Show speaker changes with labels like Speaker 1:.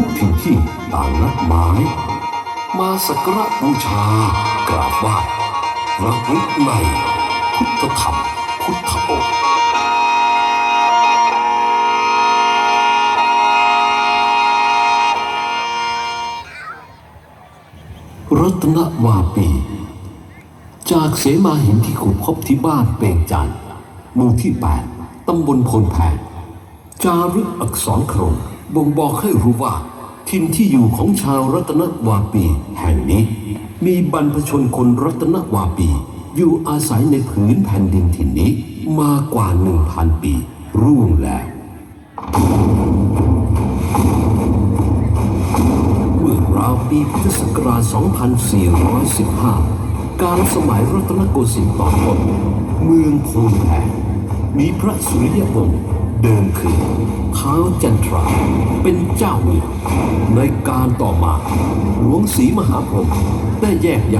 Speaker 1: ทุกถิ่นที่ต่างนัดหมายมาสักการะบูชากราบไหว้ระลึกในพุทธธรรมพุทธองค์รัตนวาปี จากเสมาหินที่ขุดพบที่บ้านเปงจันทร์หมู่ที่ 8 ตำบลพลแพงจารึกอักษรโครง บ่งบอกให้รู้ว่าทินที่อยู่ของชาวรัตนวาปี แห่งนี้ มีบรรพชนคนรัตนวาปี อยู่อาศัยในผืนแผ่นดินถิ่นนี้มากว่าหนึ่งพันปี ร่วงแล้วเมื่อราวปีพุทธศักราช 2415 การสมัยรัตนโกสินทร์ตอนต้นเมืองโพนแพงมีพระสุริยวงศ์ เดิมคือท้าวจันทราเป็นเจ้าเมืองในการต่อมา หลวงศรีมหาพรหมได้แยกย้าย